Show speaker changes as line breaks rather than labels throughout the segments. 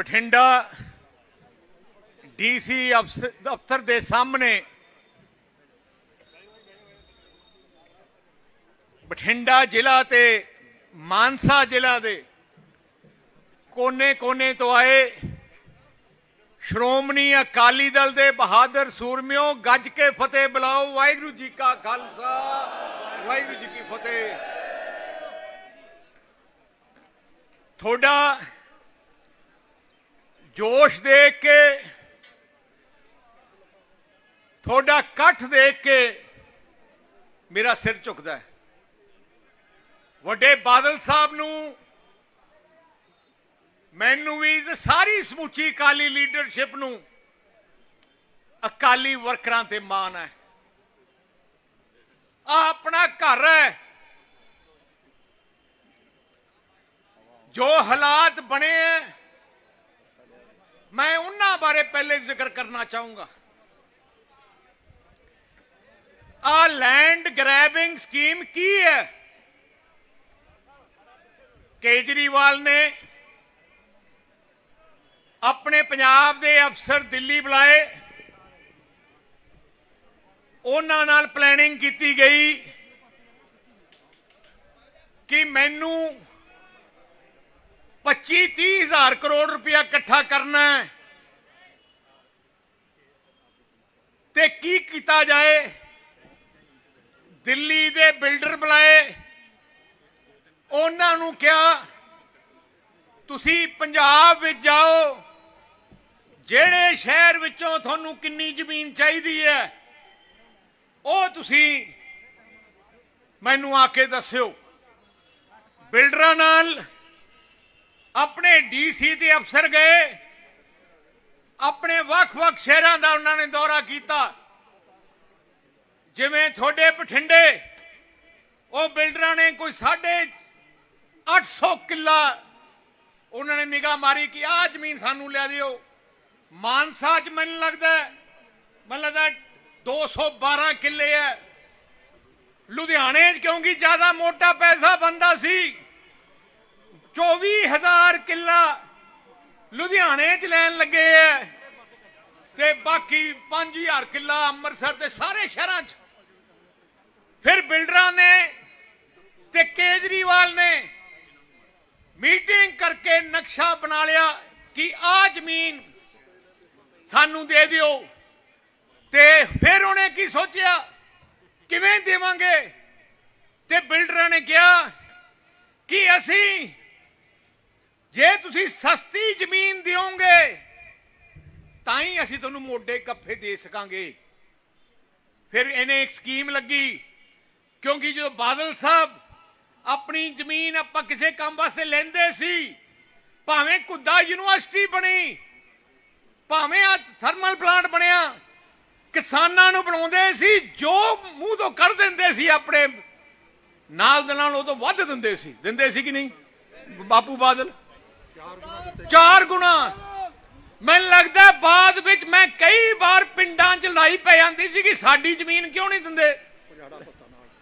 Bathinda DC ਦਫ਼ਤਰ ਦੇ ਸਾਹਮਣੇ ਬਠਿੰਡਾ ਜ਼ਿਲ੍ਹਾ ਤੇ ਮਾਨਸਾ ਜ਼ਿਲ੍ਹਾ ਦੇ ਕੋਨੇ-ਕੋਨੇ ਤੋਂ ਆਏ ਸ਼੍ਰੋਮਣੀ ਅਕਾਲੀ ਦਲ ਦੇ ਬਹਾਦਰ ਸੂਰਮਿਓ ਗੱਜ ਕੇ ਫਤਿਹ ਬੁਲਾਓ। ਵਾਹਿਗੁਰੂ ਜੀ ਕਾ ਖਾਲਸਾ, ਵਾਹਿਗੁਰੂ ਜੀ ਕੀ ਫਤਿਹ। ਤੁਹਾਡਾ ਜੋਸ਼ ਦੇਖ ਕੇ, ਤੁਹਾਡਾ ਇਕੱਠ ਦੇਖ ਕੇ ਮੇਰਾ ਸਿਰ ਝੁਕਦਾ ਹੈ। ਵੱਡੇ ਬਾਦਲ ਸਾਹਿਬ ਨੂੰ ਮੈਨੂੰ ਵੀ ਤੇ ਸਾਰੀ ਸਮੁੱਚੀ ਅਕਾਲੀ ਲੀਡਰਸ਼ਿਪ ਨੂੰ ਅਕਾਲੀ ਵਰਕਰਾਂ ਤੇ ਮਾਣ ਹੈ। ਆ ਆਪਣਾ ਘਰ ਹੈ। ਜੋ ਹਾਲਾਤ ਬਣੇ ਹੈ ਮੈਂ ਉਹਨਾਂ ਬਾਰੇ ਪਹਿਲੇ ਜ਼ਿਕਰ ਕਰਨਾ ਚਾਹੂੰਗਾ। ਆ ਲੈਂਡ ਗ੍ਰੈਬਿੰਗ ਸਕੀਮ ਕੀ ਹੈ? ਕੇਜਰੀਵਾਲ ਨੇ ਆਪਣੇ ਪੰਜਾਬ ਦੇ ਅਫਸਰ ਦਿੱਲੀ ਬੁਲਾਏ। ਉਹਨਾਂ ਨਾਲ ਪਲੈਨਿੰਗ ਕੀਤੀ ਗਈ ਕਿ ਮੈਨੂੰ 25 30 ਹਜ਼ਾਰ ਕਰੋੜ ਰੁਪਇਆ ਇਕੱਠਾ ਕਰਨਾ ਹੈ। ਤੇ ਕੀ ਕੀਤਾ ਜਾਏ? ਦਿੱਲੀ ਦੇ ਬਿਲਡਰ ਬੁਲਾਏ। ਉਹਨਾਂ ਨੂੰ ਕਿਹਾ, ਤੁਸੀਂ ਪੰਜਾਬ ਵਿੱਚ ਜਾਓ। ਜਿਹੜੇ ਸ਼ਹਿਰ ਵਿੱਚੋਂ ਤੁਹਾਨੂੰ ਕਿੰਨੀ ਜ਼ਮੀਨ ਚਾਹੀਦੀ ਹੈ, ਉਹ ਤੁਸੀਂ ਮੈਨੂੰ ਆ ਕੇ ਦੱਸਿਓ। ਬਿਲਡਰਾਂ ਨਾਲ ਆਪਣੇ ਡੀਸੀ ਦੇ ਅਫਸਰ ਗਏ। ਆਪਣੇ ਵੱਖ-ਵੱਖ ਸ਼ਹਿਰਾਂ ਦਾ ਉਹਨਾਂ ਨੇ ਦੌਰਾ ਕੀਤਾ। ਜਿਵੇਂ ਤੁਹਾਡੇ ਬਠਿੰਡੇ ਉਹ ਬਿਲਡਰਾਂ ਨੇ ਕੋਈ ਸਾਢੇ 800 ਕਿੱਲਾ ਉਹਨਾਂ ਨੇ ਨਿਗਾਹ ਮਾਰੀ ਕਿ ਆਹ ਜ਼ਮੀਨ ਸਾਨੂੰ ਲੈ ਦਿਓ। ਮਾਨਸਾ ਚ ਮੈਨੂੰ ਲੱਗਦਾ ਹੈ, ਮੈਨੂੰ ਲੱਗਦਾ ਹੈ 212 ਕਿੱਲੇ ਹੈ। ਲੁਧਿਆਣੇ 'ਚ ਕਿਉਂਕਿ ਜ਼ਿਆਦਾ ਮੋਟਾ ਪੈਸਾ ਬੰਦਾ ਸੀ। 24000 ਕਿੱਲਾ ਲੁਧਿਆਣੇ 'ਚ ਲੈਣ ਲੱਗੇ ਐ ਤੇ ਬਾਕੀ 5000 ਕਿੱਲਾ ਅੰਮ੍ਰਿਤਸਰ ਦੇ ਸਾਰੇ ਸ਼ਹਿਰਾਂ 'ਚ। ਫਿਰ ਬਿਲਡਰਾਂ ਨੇ ਤੇ ਕੇਜਰੀਵਾਲ ਨੇ ਮੀਟਿੰਗ ਕਰਕੇ ਨਕਸ਼ਾ ਬਣਾ ਲਿਆ ਕਿ ਆ ਜ਼ਮੀਨ ਸਾਨੂੰ ਦੇ ਦਿਓ। ਤੇ ਫਿਰ ਉਹਨੇ ਕੀ ਸੋਚਿਆ? ਕਿਵੇਂ ਦੇਵਾਂਗੇ? ਤੇ ਬਿਲਡਰਾਂ ਨੇ ਕਿਹਾ ਕਿ ਅਸੀਂ ਜੇ ਤੁਸੀਂ ਸਸਤੀ ਜ਼ਮੀਨ ਦਿਓਗੇ ਤਾਂ ਹੀ ਅਸੀਂ ਤੁਹਾਨੂੰ ਮੋਢੇ ਕੱਫੇ ਦੇ ਸਕਾਂਗੇ। ਫਿਰ ਇਹਨੇ ਇੱਕ ਸਕੀਮ ਲੱਗੀ, ਕਿਉਂਕਿ ਜਦੋਂ ਬਾਦਲ ਸਾਹਿਬ ਆਪਣੀ ਜ਼ਮੀਨ ਆਪਾਂ ਕਿਸੇ ਕੰਮ ਵਾਸਤੇ ਲੈਂਦੇ ਸੀ, ਭਾਵੇਂ ਕੁੱਦਾ ਯੂਨੀਵਰਸਿਟੀ ਬਣੀ, ਭਾਵੇਂ ਆ ਥਰਮਲ ਪਲਾਂਟ ਬਣਿਆ, ਕਿਸਾਨਾਂ ਨੂੰ ਬਣਾਉਂਦੇ ਸੀ, ਜੋ ਮੂੰਹ ਤੋਂ ਕੱਢ ਦਿੰਦੇ ਸੀ ਆਪਣੇ, ਨਾਲ ਦੇ ਨਾਲ ਉਹ ਤੋਂ ਵੱਧ ਦਿੰਦੇ ਸੀ। ਦਿੰਦੇ ਸੀ ਕਿ ਨਹੀਂ? ਬਾਪੂ ਬਾਦਲ? ਚਾਰ ਗੁਣਾ ਮੈਨੂੰ ਲੱਗਦਾ ਬਾਅਦ ਵਿੱਚ ਮੈਂ ਕਈ ਵਾਰ ਪਿੰਡਾਂ 'ਚ ਲਾਈ ਪੈ ਜਾਂਦੀ ਸੀ ਕਿ ਸਾਡੀ ਜ਼ਮੀਨ ਕਿਉਂ ਨਹੀਂ ਦਿੰਦੇ?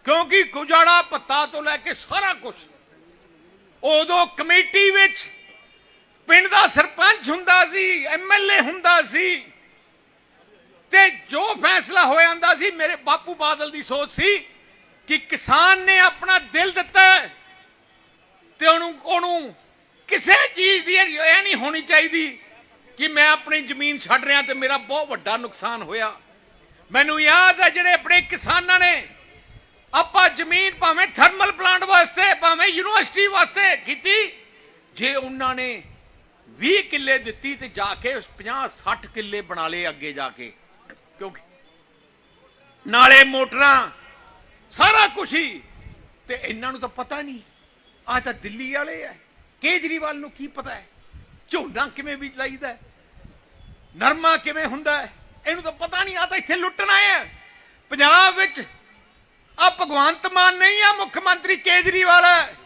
ਕਿਉਂਕਿ ਗੁਜਾੜਾ ਪੱਤਾ ਤੋਂ ਲੈ ਕੇ ਸਾਰਾ ਕੁਝ ਉਦੋਂ ਕਮੇਟੀ ਵਿੱਚ ਪਿੰਡ ਦਾ ਸਰਪੰਚ ਹੁੰਦਾ ਸੀ ਐਮਐਲਏ ਹੁੰਦਾ ਸੀ ਤੇ ਜੋ ਫੈਸਲਾ ਹੋ ਜਾਂਦਾ ਸੀ ਮੇਰੇ ਬਾਪੂ ਬਾਦਲ ਦੀ ਸੋਚ ਸੀ ਕਿ ਕਿਸਾਨ ਨੇ ਆਪਣਾ ਦਿਲ ਦਿੱਤਾ ਤੇ ਉਹਨੂੰ ਉਹਨੂੰ ਕਿਸੇ ਚੀਜ਼ ਦੀ ਇਹ ਨਹੀਂ ਹੋਣੀ ਚਾਹੀਦੀ ਕਿ ਮੈਂ ਆਪਣੀ ਜ਼ਮੀਨ ਛੱਡ ਰਿਹਾ ਤੇ ਮੇਰਾ ਬਹੁਤ ਵੱਡਾ ਨੁਕਸਾਨ ਹੋਇਆ। ਮੈਨੂੰ ਯਾਦ ਹੈ ਜਿਹੜੇ ਆਪਣੇ ਕਿਸਾਨਾਂ ਨੇ, ਆਪਾਂ ਜ਼ਮੀਨ ਭਾਵੇਂ ਥਰਮਲ ਪਲਾਂਟ ਵਾਸਤੇ, ਭਾਵੇਂ ਯੂਨੀਵਰਸਿਟੀ ਵਾਸਤੇ ਕੀਤੀ, ਜੇ ਉਹਨਾਂ ਨੇ 20 ਕਿੱਲੇ ਦਿੱਤੀ ਤੇ ਜਾ ਕੇ 50 60 ਕਿੱਲੇ ਬਣਾ ਲਏ ਅੱਗੇ ਜਾ ਕੇ, ਕਿਉਂਕਿ ਨਾਲੇ ਮੋਟਰਾਂ, ਸਾਰਾ ਕੁਝ ਹੀ, ਤੇ ਇਹਨਾਂ ਨੂੰ ਤਾਂ ਪਤਾ ਨਹੀਂ ਆ ਤਾਂ ਦਿੱਲੀ ਵਾਲੇ ਐ ਕੇਜਰੀਵਾਲ ਨੂੰ ਕੀ ਪਤਾ ਹੈ? ਝੋਨਾ ਕਿਵੇਂ ਵੀ ਲਾਈਦਾ ਨਰਮਾ ਕਿਵੇਂ ਹੁੰਦਾ ਹੈ? ਇਹਨੂੰ ਤਾਂ ਪਤਾ ਨਹੀਂ ਆ ਤਾਂ ਇੱਥੇ ਲੁੱਟਣ ਆਏ ਪੰਜਾਬ ਵਿੱਚ ਆ ਭਗਵੰਤ ਮਾਨ ਨਹੀਂ ਆ, ਮੁੱਖ ਮੰਤਰੀ ਕੇਜਰੀਵਾਲ ਹੈ।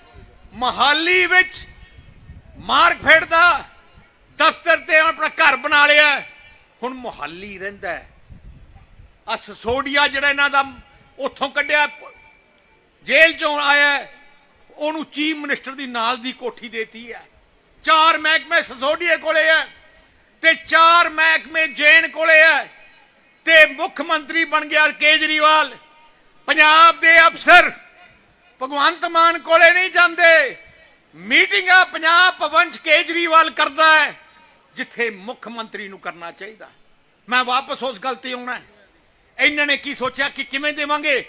ਮਹਾਲੀ ਵਿੱਚ ਮਾਰ ਫੇੜਦਾ, ਦਫ਼ਤਰ ਤੇ ਆਪਣਾ ਘਰ ਬਣਾ ਲਿਆ ਹੁਣ ਮੁਹਾਲੀ ਰਹਿੰਦਾ ਹੈ। ਆ ਸਸੋਡੀਆ ਜਿਹੜਾ ਇਹਨਾਂ ਦਾ ਉੱਥੋਂ ਕੱਢਿਆ, ਜੇਲ੍ਹ ਚੋਂ ਆਇਆ ਉਹਨੂੰ ਚੀਫ ਮਿਨਿਸਟਰ ਦੀ ਨਾਲ ਦੀ ਕੋਠੀ ਦੇਤੀ ਹੈ। ਚਾਰ ਮਹਿਕਮੇ ਸਸੋਡੀਏ ਕੋਲੇ ਹੈ ਤੇ ਚਾਰ ਮਹਿਕਮੇ ਜੈਨ ਕੋਲੇ ਹੈ ਤੇ ਮੁੱਖ ਮੰਤਰੀ ਬਣ ਗਿਆ ਕੇਜਰੀਵਾਲ। ਪੰਜਾਬ ਦੇ ਅਫਸਰ ਭਗਵੰਤ ਮਾਨ ਕੋਲੇ ਨਹੀਂ ਜਾਂਦੇ। ਮੀਟਿੰਗਾਂ ਪੰਜਾਬ ਭਵਨ ਚ ਕੇਜਰੀਵਾਲ ਕਰਦਾ ਹੈ, ਜਿੱਥੇ ਮੁੱਖ ਮੰਤਰੀ ਨੂੰ ਕਰਨਾ ਚਾਹੀਦਾ। ਮੈਂ ਵਾਪਸ ਉਸ ਗੱਲ ਤੇ ਆਉਣਾ ਇਹਨਾਂ ਨੇ ਕੀ ਸੋਚਿਆ ਕਿ ਕਿਵੇਂ ਦੇਵਾਂਗੇ?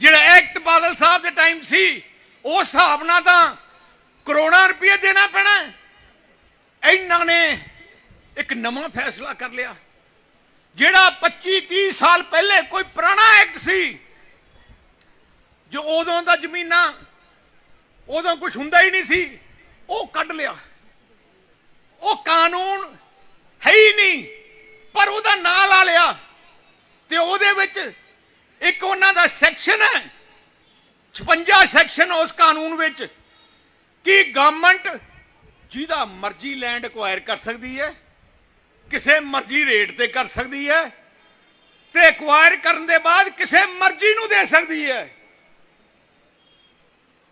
ਜਿਹੜਾ ਐਕਟ ਬਾਦਲ ਸਾਹਿਬ ਦੇ ਟਾਈਮ ਸੀ ਉਸ ਹਿਸਾਬ ਨਾਲ ਤਾਂ ਕਰੋੜਾਂ ਰੁਪਏ ਦੇਣਾ ਪੈਣਾ ਇਹਨਾਂ ਨੇ ਇੱਕ ਨਵਾਂ ਫੈਸਲਾ ਕਰ ਲਿਆ, ਜਿਹੜਾ 25 30 ਸਾਲ ਪਹਿਲੇ ਕੋਈ ਪੁਰਾਣਾ ਐਕਟ ਸੀ, ਜੋ ਉਦੋਂ ਦਾ ਜ਼ਮੀਨਾਂ ਉਦੋਂ ਕੁਝ ਹੁੰਦਾ ਹੀ ਨਹੀਂ ਸੀ, ਉਹ ਕੱਢ ਲਿਆ। ਉਹ ਕਾਨੂੰਨ ਹੈ ਹੀ ਨਹੀਂ, ਪਰ ਉਹਦਾ ਨਾਂ ਲਾ ਲਿਆ ਤੇ ਉਹਦੇ ਵਿੱਚ ਇੱਕ ਉਹਨਾਂ ਦਾ ਸੈਕਸ਼ਨ ਹੈ। 56 ਸੈਕਸ਼ਨ ਉਸ ਕਾਨੂੰਨ ਵਿੱਚ ਕਿ ਗਵਰਨਮੈਂਟ ਜਿਹਦਾ ਮਰਜ਼ੀ ਲੈਂਡ ਐਕਵਾਇਰ ਕਰ ਸਕਦੀ ਹੈ, ਕਿਸੇ ਮਰਜ਼ੀ ਰੇਟ ਤੇ ਕਰ ਸਕਦੀ ਹੈ ਤੇ ਐਕਵਾਇਰ ਕਰਨ ਦੇ ਬਾਅਦ ਕਿਸੇ ਮਰਜ਼ੀ ਨੂੰ ਦੇ ਸਕਦੀ ਹੈ।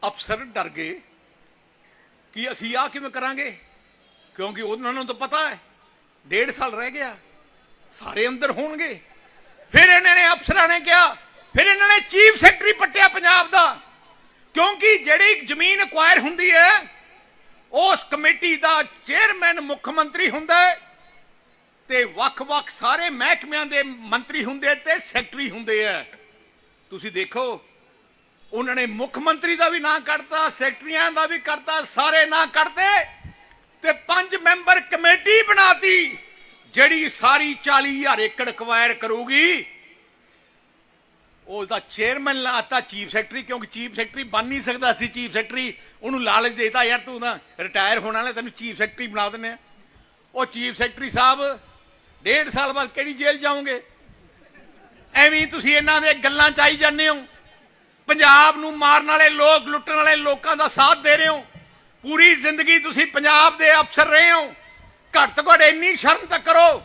ਅਫਸਰ ਡਰ ਗਏ ਕਿ ਅਸੀਂ ਆ ਕਿਵੇਂ ਕਰਾਂਗੇ, ਕਿਉਂਕਿ ਉਹਨਾਂ ਨੂੰ ਤਾਂ ਪਤਾ ਹੈ, ਡੇਢ ਸਾਲ ਰਹਿ ਗਿਆ, ਸਾਰੇ ਅੰਦਰ ਹੋਣਗੇ। ਫਿਰ ਇਹਨਾਂ ਨੇ ਅਫਸਰਾਂ ਨੇ ਕਿਹਾ ਫਿਰ ਇਹਨਾਂ ਨੇ ਚੀਫ ਸੈਕਟਰੀ ਪੱਟਿਆ ਪੰਜਾਬ ਦਾ। ਕਿਉਂਕਿ ਜਿਹੜੀ ਜ਼ਮੀਨ ਅਕਵਾਇਰ ਹੁੰਦੀ ਹੈ, ਉਸ ਕਮੇਟੀ ਦਾ ਚੇਅਰਮੈਨ ਮੁੱਖ ਮੰਤਰੀ ਹੁੰਦਾ ਹੈ ਤੇ ਵੱਖ-ਵੱਖ ਸਾਰੇ ਮਹਿਕਮਿਆਂ ਦੇ ਮੰਤਰੀ ਹੁੰਦੇ ਤੇ ਸੈਕਟਰੀ ਹੁੰਦੇ ਆ। ਤੁਸੀਂ ਦੇਖੋ, ਉਹਨਾਂ ਨੇ ਮੁੱਖ ਮੰਤਰੀ ਦਾ ਵੀ ਨਾਂ ਕੱਢਤਾ, ਸੈਕਟਰੀਆਂ ਦਾ ਵੀ ਕੱਢਤਾ, ਸਾਰੇ ਨਾਂ ਕੱਢਦੇ ਤੇ ਪੰਜ ਮੈਂਬਰ ਕਮੇਟੀ ਬਣਾਤੀ, ਜਿਹੜੀ ਸਾਰੀ 40000 ਏਕੜ ਅਕਵਾਇਰ ਕਰੂਗੀ। ਉਹ ਉਹਦਾ ਚੇਅਰਮੈਨ ਲਾਤਾ ਚੀਫ ਸੈਕਟਰੀ ਕਿਉਂਕਿ ਚੀਫ ਸੈਕਟਰੀ ਬਣ ਨਹੀਂ ਸਕਦਾ ਸੀ ਚੀਫ ਸੈਕਟਰੀ ਉਹਨੂੰ ਲਾਲਚ ਦੇਤਾ, ਯਾਰ ਤੂੰ ਤਾਂ ਰਿਟਾਇਰ ਹੋਣ ਵਾਲਾ, ਤੈਨੂੰ ਚੀਫ ਸੈਕਟਰੀ ਬਣਾ ਦਿੰਨੇ ਆ ਉਹ ਚੀਫ ਸੈਕਟਰੀ ਸਾਹਿਬ, ਡੇਢ ਸਾਲ ਬਾਅਦ ਕਿਹੜੀ ਜੇਲ੍ਹ ਜਾਓਗੇ? ਐਵੇਂ ਤੁਸੀਂ ਇਹਨਾਂ ਦੇ ਗੱਲਾਂ ਚ ਆਈ ਜਾਂਦੇ ਹੋ। ਪੰਜਾਬ ਨੂੰ ਮਾਰਨ ਵਾਲੇ ਲੋਕ, ਲੁੱਟਣ ਵਾਲੇ ਲੋਕਾਂ ਦਾ ਸਾਥ ਦੇ ਰਹੇ ਹੋ। ਪੂਰੀ ਜ਼ਿੰਦਗੀ ਤੁਸੀਂ ਪੰਜਾਬ ਦੇ ਅਫਸਰ ਰਹੇ ਹੋ। ਘੱਟ ਤੋਂ ਘੱਟ ਇੰਨੀ ਸ਼ਰਮ ਤਾਂ ਕਰੋ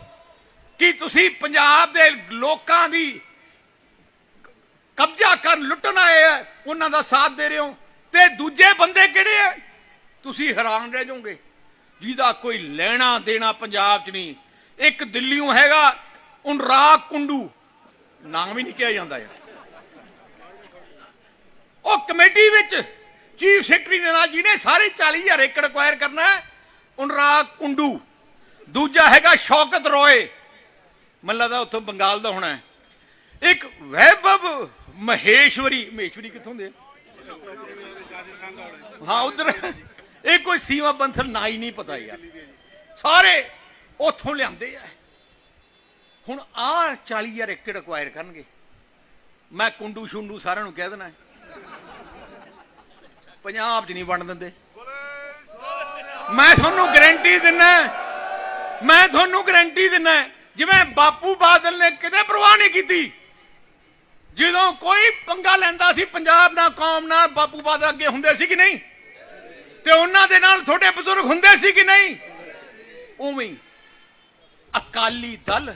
ਕਿ ਤੁਸੀਂ ਪੰਜਾਬ ਦੇ ਲੋਕਾਂ ਦੀ ਕਬਜ਼ਾ ਕਰਨ ਲੁੱਟਣ ਆਏ ਆ ਉਹਨਾਂ ਦਾ ਸਾਥ ਦੇ ਰਹੇ ਹੋ। ਤੇ ਦੂਜੇ ਬੰਦੇ ਕਿਹੜੇ ਆ ਤੁਸੀਂ ਹੈਰਾਨ ਰਹਿ ਜਾਓਗੇ। ਜਿਹਦਾ ਕੋਈ ਲੈਣਾ ਦੇਣਾ ਪੰਜਾਬ 'ਚ ਨਹੀਂ, ਇੱਕ ਦਿੱਲੀੋਂ ਹੈਗਾ ਉਨਰਾਗ ਕੁੰਡੂ। ਨਾਮ ਹੀ ਨਹੀਂ ਕਿਹਾ ਜਾਂਦਾ ਯਾਰ। ਉਹ ਕਮੇਟੀ ਵਿੱਚ ਚੀਫ ਸੈਕਟਰੀ ਨਾਲ ਜੀ ਨੇ ਸਾਰੇ 40000 ਏਕੜ ਅਕਵਾਇਰ ਕਰਨਾ ਹੈ ਉਨਰਾਗ ਕੁੰਡੂ। ਦੂਜਾ ਹੈਗਾ ਸ਼ੌਕਤ ਰੋਏ। ਮੈਨੂੰ ਲੱਗਦਾ ਉੱਥੋਂ ਬੰਗਾਲ ਦਾ ਹੋਣਾ ਇੱਕ ਵੈਭਵ ਮਹੇਸ਼ਵਰੀ ਮਹੇਸ਼ਵਰੀ ਕਿੱਥੋਂ ਦੇ? ਹਾਂ, ਉਧਰ। ਇਹ ਕੋਈ ਸੀਮਾ ਬੰਸਲ ਨਾ ਹੀ ਨਹੀਂ ਪਤਾ ਯਾਰ। ਸਾਰੇ ਉੱਥੋਂ ਲਿਆਂਦੇ ਆ। ਹੁਣ ਆ 40000 ਏਕੜ ਅਕਵਾਇਰ ਕਰਨਗੇ। ਮੈਂ ਕੁੰਡੂ ਸ਼ੁੰਡੂ ਸਾਰਿਆਂ ਨੂੰ ਕਹਿ ਦੇਣਾ। ਪੰਜਾਬ 'ਚ ਨਹੀਂ ਵੰਡ ਦਿੰਦੇ। ਮੈਂ ਤੁਹਾਨੂੰ ਗਾਰੰਟੀ ਦਿੰਨਾ। ਮੈਂ ਤੁਹਾਨੂੰ ਗਾਰੰਟੀ ਦਿੰਨਾ। ਜਿਵੇਂ ਬਾਪੂ ਬਾਦਲ ਨੇ ਕਿਤੇ ਪਰਵਾਹ ਨਹੀਂ ਕੀਤੀ। ਜਦੋਂ ਕੋਈ ਪੰਗਾ ਲੈਂਦਾ ਸੀ, ਪੰਜਾਬ ਨਾਲ ਕੌਮ ਨਾਲ ਬਾਪੂ ਬਾਦਲ ਅੱਗੇ ਹੁੰਦੇ ਸੀ ਕਿ ਨਹੀਂ? ਤੇ ਉਹਨਾਂ ਦੇ ਨਾਲ ਤੁਹਾਡੇ ਬਜ਼ੁਰਗ ਹੁੰਦੇ ਸੀ ਕਿ ਨਹੀਂ? ਉਵੇਂ ਅਕਾਲੀ ਦਲ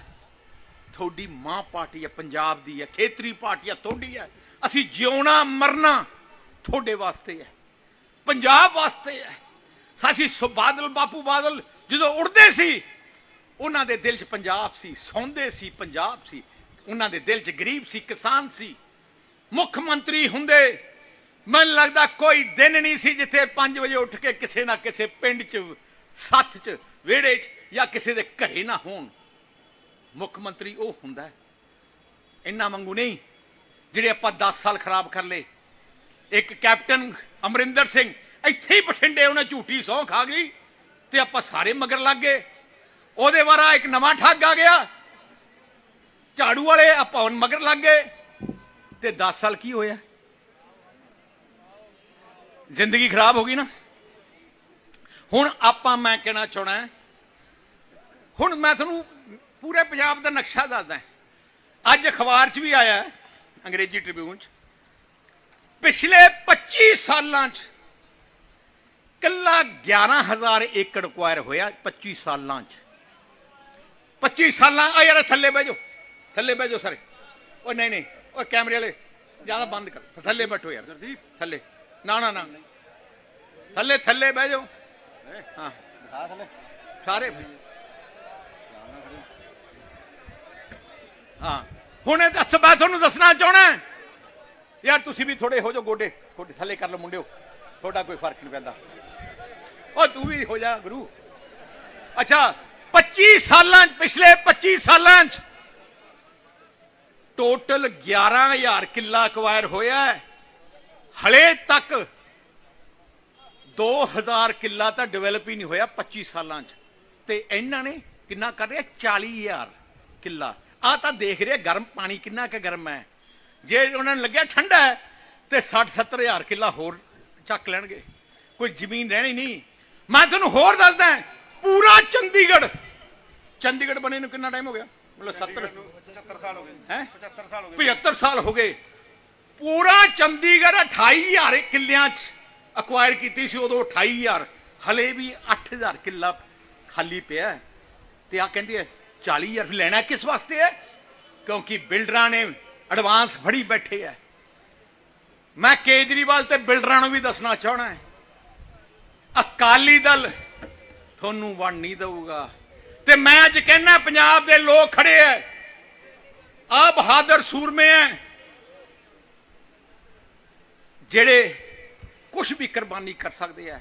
ਤੁਹਾਡੀ ਮਾਂ ਪਾਰਟੀ ਹੈ, ਪੰਜਾਬ ਦੀ ਹੈ, ਖੇਤਰੀ ਪਾਰਟੀ ਹੈ, ਤੁਹਾਡੀ ਹੈ। ਅਸੀਂ ਜਿਉਣਾ, ਮਰਨਾ ਤੁਹਾਡੇ ਵਾਸਤੇ ਹੈ। ਪੰਜਾਬ ਵਾਸਤੇ ਹੈ। ਸਾਚੀ ਸੁ, ਬਾਦਲ, ਬਾਪੂ ਬਾਦਲ ਜਦੋਂ ਉੜਦੇ ਸੀ, ਉਹਨਾਂ ਦੇ ਦਿਲ 'ਚ ਪੰਜਾਬ ਸੀ, ਸੌਂਦੇ ਸੀ, ਪੰਜਾਬ ਸੀ। ਉਹਨਾਂ ਦੇ ਦਿਲ 'ਚ ਗਰੀਬ ਸੀ, ਕਿਸਾਨ ਸੀ। ਮੁੱਖ ਮੰਤਰੀ ਹੁੰਦੇ, ਮੈਨੂੰ ਲੱਗਦਾ ਕੋਈ ਦਿਨ ਨਹੀਂ ਸੀ ਜਿੱਥੇ 5 ਵਜੇ ਉੱਠ ਕੇ ਕਿਸੇ ਨਾ ਕਿਸੇ ਪਿੰਡ 'ਚ, ਸੱਥ 'ਚ, ਵਿਹੜੇ 'ਚ ਜਾਂ ਕਿਸੇ ਦੇ ਘਰੇ ਨਾ ਹੋਣ। ਮੁੱਖ ਮੰਤਰੀ ਉਹ ਹੁੰਦਾ ਇੰਨਾ ਮੰਗੂ ਨਹੀਂ, ਜਿਹੜੇ ਆਪਾਂ 10 ਸਾਲ ਖਰਾਬ ਕਰ ਲਏ। ਇੱਕ ਕੈਪਟਨ ਅਮਰਿੰਦਰ ਸਿੰਘ, ਇੱਥੇ ਹੀ ਬਠਿੰਡੇ ਉਹਨੇ ਝੂਠੀ ਸੌਂ ਖਾ ਗਈ ਤੇ ਆਪਾਂ ਸਾਰੇ ਮਗਰ ਲੱਗ ਗਏ। ਉਹਦੇ ਵਾਰਾ ਇੱਕ ਨਵਾਂ ਠੱਗ ਆ ਗਿਆ। ਝਾੜੂ ਵਾਲੇ ਆਪਾਂ ਹੁਣ ਮਗਰ ਲੱਗ ਗਏ। ਤੇ 10 ਸਾਲ ਕੀ ਹੋਇਆ? ਜ਼ਿੰਦਗੀ ਖਰਾਬ ਹੋ ਗਈ ਨਾ। ਹੁਣ ਆਪਾਂ ਮੈਂ ਕਹਿਣਾ ਚਾਹਣਾ ਹੁਣ ਮੈਂ ਤੁਹਾਨੂੰ ਪੂਰੇ ਪੰਜਾਬ ਦਾ ਨਕਸ਼ਾ ਦੱਸਦਾ ਅੱਜ ਅਖਬਾਰ 'ਚ ਵੀ ਆਇਆ ਅੰਗਰੇਜ਼ੀ ਟ੍ਰਿਬਿਊਨ 'ਚ। ਪਿਛਲੇ 25 ਸਾਲਾਂ 'ਚ ਕੱਲਾ 11000 ਏਕੜ ਅਕਵਾਇਰ ਹੋਇਆ 25 ਸਾਲਾਂ 'ਚ। 25 ਸਾਲਾਂ ਆ ਯਾਰ ਥੱਲੇ ਬਹਿ ਜਾਓ। ਥੱਲੇ ਬਹਿ ਜਾਓ ਸਾਰੇ। ਉਹ ਨਹੀਂ ਨਹੀਂ ਉਹ ਕੈਮਰੇ ਵਾਲੇ ਜ਼ਿਆਦਾ ਬੰਦ ਕਰ। ਥੱਲੇ ਬੈਠੋ ਯਾਰ। ਥੱਲੇ। ਨਾ ਨਾ ਨਾ। ਥੱਲੇ ਥੱਲੇ ਬਹਿ ਜਾਓ। ਹਾਂ। ਸਾਰੇ। ਹਾਂ। ਹੁਣ ਇਹ ਦੱਸ ਮੈਂ ਤੁਹਾਨੂੰ ਦੱਸਣਾ ਚਾਹਣਾ ਯਾਰ ਤੁਸੀਂ ਵੀ ਥੋੜੇ ਹੋ ਜਾਓ ਗੋਡੇ। ਗੋਡੇ ਥੱਲੇ ਕਰ ਲਓ ਮੁੰਡਿਓ। ਤੁਹਾਡਾ ਕੋਈ ਫ਼ਰਕ ਨਹੀਂ ਪੈਂਦਾ। ਉਹ ਤੂੰ ਵੀ ਹੋ ਜਾ ਗੁਰੂ। ਅੱਛਾ 25 ਸਾਲਾਂ 'ਚ ਪਿਛਲੇ 25 ਸਾਲਾਂ 'ਚ ਟੋਟਲ 11000 ਕਿੱਲਾ ਅਕਵਾਇਰ ਹੋਇਆ ਹੈ। ਹਲੇ ਤੱਕ 2000 ਕਿੱਲਾ ਤਾਂ ਡਿਵੈਲਪ ਹੀ ਨਹੀਂ ਹੋਇਆ 25 ਸਾਲਾਂ 'ਚ। ਤੇ ਇਹਨਾਂ ਨੇ ਕਿੰਨਾ ਕਰ ਰਿਹਾ? 40000 ਕਿੱਲਾ। ਆ ਤਾਂ ਦੇਖ ਰਿਹਾ, ਗਰਮ ਪਾਣੀ ਕਿੰਨਾ ਕੁ ਗਰਮ ਹੈ। ਜੇ ਉਹਨਾਂ ਨੂੰ ਲੱਗਿਆ ਠੰਡਾ ਹੈ, ਤੇ 60 70000 ਕਿੱਲਾ ਹੋਰ ਚੱਕ ਲੈਣਗੇ। ਕੋਈ ਜ਼ਮੀਨ ਰਹਿਣੀ ਨਹੀਂ। ਮੈਂ ਤੁਹਾਨੂੰ ਹੋਰ ਦੱਸਦਾ, ਪੂਰਾ ਚੰਡੀਗੜ੍ਹ। ਚੰਡੀਗੜ੍ਹ ਬਣੇ ਨੂੰ ਕਿੰਨਾ ਟਾਈਮ ਹੋ ਗਿਆ? ਮਤਲਬ 70
75 ਸਾਲ ਹੋ ਗਏ।
ਹੈ?
75 ਸਾਲ ਹੋ ਗਏ।
75 ਸਾਲ ਹੋ ਗਏ। ਪੂਰਾ ਚੰਡੀਗੜ੍ਹ 28000 ਕਿੱਲਿਆਂ 'ਚ ਅਕਵਾਇਰ ਕੀਤੀ ਸੀ ਉਦੋਂ 28000 ਹਲੇ ਵੀ 8000 ਕਿੱਲਾ ਖਾਲੀ ਪਿਆ। ਤੇ ਆ ਕਹਿੰਦੇ ਆ 40000 ਲੈਣਾ ਕਿਸ ਵਾਸਤੇ ਹੈ? ਕਿਉਂਕਿ ਬਿਲਡਰਾਂ ਨੇ ਐਡਵਾਂਸ ਫੜੀ ਬੈਠੇ ਆ ਮੈਂ ਕੇਜਰੀਵਾਲ ਤੇ ਬਿਲਡਰਾਂ ਨੂੰ ਵੀ ਦੱਸਣਾ ਚਾਹਣਾ ਹੈ। ਅਕਾਲੀ ਦਲ ਤੁਹਾਨੂੰ ਵੰਡ ਨਹੀਂ ਦਊਗਾ। ਤੇ ਮੈਂ ਅੱਜ ਕਹਿੰਦਾ ਪੰਜਾਬ ਦੇ ਲੋਕ ਖੜੇ ਆ ਆ ਬਹਾਦਰ ਸੂਰਮੇ ਹੈ ਜਿਹੜੇ ਕੁਝ ਵੀ ਕੁਰਬਾਨੀ ਕਰ ਸਕਦੇ ਆ